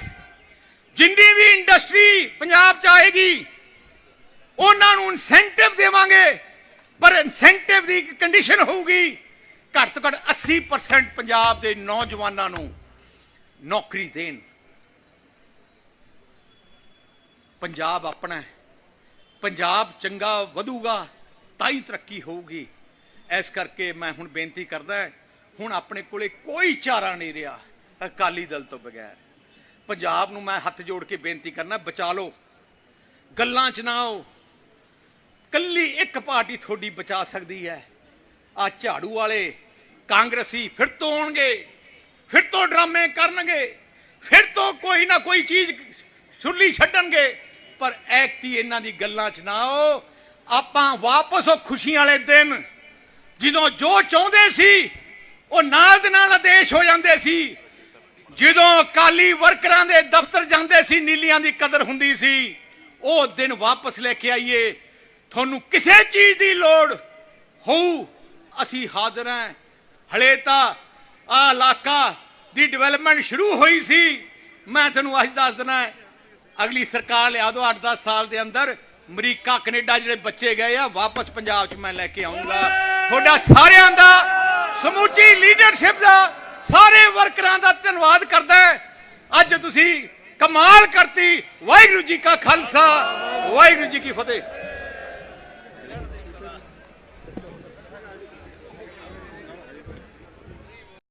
ਜਿੰਨੀ ਵੀ ਇੰਡਸਟਰੀ ਪੰਜਾਬ ਚ ਆਏਗੀ ਉਹਨਾਂ ਨੂੰ ਇਨਸੈਂਟਿਵ ਦੇਵਾਂਗੇ। ਪਰ ਇਨਸੈਂਟਿਵ ਦੀ ਇੱਕ ਕੰਡੀਸ਼ਨ ਹੋਊਗੀ, ਘੱਟ ਤੋਂ ਘੱਟ 80% ਪੰਜਾਬ ਦੇ ਨੌਜਵਾਨਾਂ ਨੂੰ ਨੌਕਰੀ ਦੇਣ। ਪੰਜਾਬ ਆਪਣਾ ਹੈ। ਪੰਜਾਬ ਚੰਗਾ ਵਧੂਗਾ, ਤਾਂ ਹੀ ਤਰੱਕੀ ਹੋਊਗੀ। ਇਸ ਕਰਕੇ ਮੈਂ ਹੁਣ ਬੇਨਤੀ ਕਰਦਾ ਹੁਣ ਆਪਣੇ ਕੋਲੇ ਕੋਈ ਚਾਰਾ ਨਹੀਂ ਰਿਹਾ, ਅਕਾਲੀ ਦਲ ਤੋਂ ਬਗੈਰ। ਪੰਜਾਬ ਨੂੰ ਮੈਂ ਹੱਥ ਜੋੜ ਕੇ ਬੇਨਤੀ ਕਰਨਾ, ਬਚਾ ਲਓ। ਗੱਲਾਂ 'ਚ ਨਾ ਆਓ। ਕੱਲੀ ਇੱਕ ਪਾਰਟੀ ਤੁਹਾਡੀ ਬਚਾ ਸਕਦੀ ਹੈ। ਆ ਝਾੜੂ ਵਾਲੇ ਕਾਂਗਰਸੀ ਫਿਰ ਤੋਂ ਆਉਣਗੇ, ਫਿਰ ਤੋਂ ਡਰਾਮੇ ਕਰਨਗੇ, ਫਿਰ ਤੋਂ ਕੋਈ ਨਾ ਕੋਈ ਚੀਜ਼ ਸੁਰਲੀ ਛੱਡਣਗੇ। ਪਰ ਐਕਤੀ ਇਹਨਾਂ ਦੀ ਗੱਲਾਂ 'ਚ ਨਾ ਆਓ। ਆਪਾਂ ਵਾਪਸ ਉਹ ਖੁਸ਼ੀਆਂ ਵਾਲੇ ਦਿਨ ਜਦੋਂ ਜੋ ਚਾਹੁੰਦੇ ਸੀ, ਉਹ ਨਾਲ ਦੇ ਨਾਲ ਆਦੇਸ਼ ਹੋ ਜਾਂਦੇ ਸੀ। ਜਦੋਂ ਕਾਲੀ ਵਰਕਰਾਂ ਦੇ ਦਫ਼ਤਰ ਜਾਂਦੇ ਸੀ, ਨੀਲੀਆਂ ਦੀ ਕਦਰ ਹੁੰਦੀ ਸੀ, ਉਹ ਦਿਨ ਵਾਪਸ ਲੈ ਕੇ ਆਈਏ। ਤੁਹਾਨੂੰ ਕਿਸੇ ਚੀਜ਼ ਦੀ ਲੋੜ ਹੋਊ, ਅਸੀਂ ਹਾਜ਼ਰ ਹਾਂ। ਹਲੇ ਤਾਂ ਆ ਇਲਾਕਾ ਦੀ ਡਿਵੈਲਪਮੈਂਟ ਸ਼ੁਰੂ ਹੋਈ ਸੀ। ਮੈਂ ਤੁਹਾਨੂੰ ਅੱਜ ਦੱਸ ਦਿਨਾ ਅਗਲੀ ਸਰਕਾਰ ਲਿਆ ਦੋ 8-10 ਸਾਲ ਦੇ ਅੰਦਰ। ਅਮਰੀਕਾ, ਕੈਨੇਡਾ ਜਿਹੜੇ ਬੱਚੇ ਗਏ ਆ, ਵਾਪਸ ਪੰਜਾਬ 'ਚ ਮੈਂ ਲੈ ਕੇ ਆਉਂਗਾ। ਤੁਹਾਡਾ ਸਾਰਿਆਂ ਦਾ, ਸਮੁੱਚੀ ਲੀਡਰਸ਼ਿਪ ਦਾ, ਸਾਰੇ ਵਰਕਰਾਂ ਦਾ ਧੰਨਵਾਦ ਕਰਦਾ ਅੱਜ ਤੁਸੀਂ ਕਮਾਲ ਕਰਤੀ। ਵਾਹਿਗੁਰੂ ਜੀ ਕਾ ਖਾਲਸਾ, ਵਾਹਿਗੁਰੂ ਜੀ ਕੀ ਫਤਿਹ।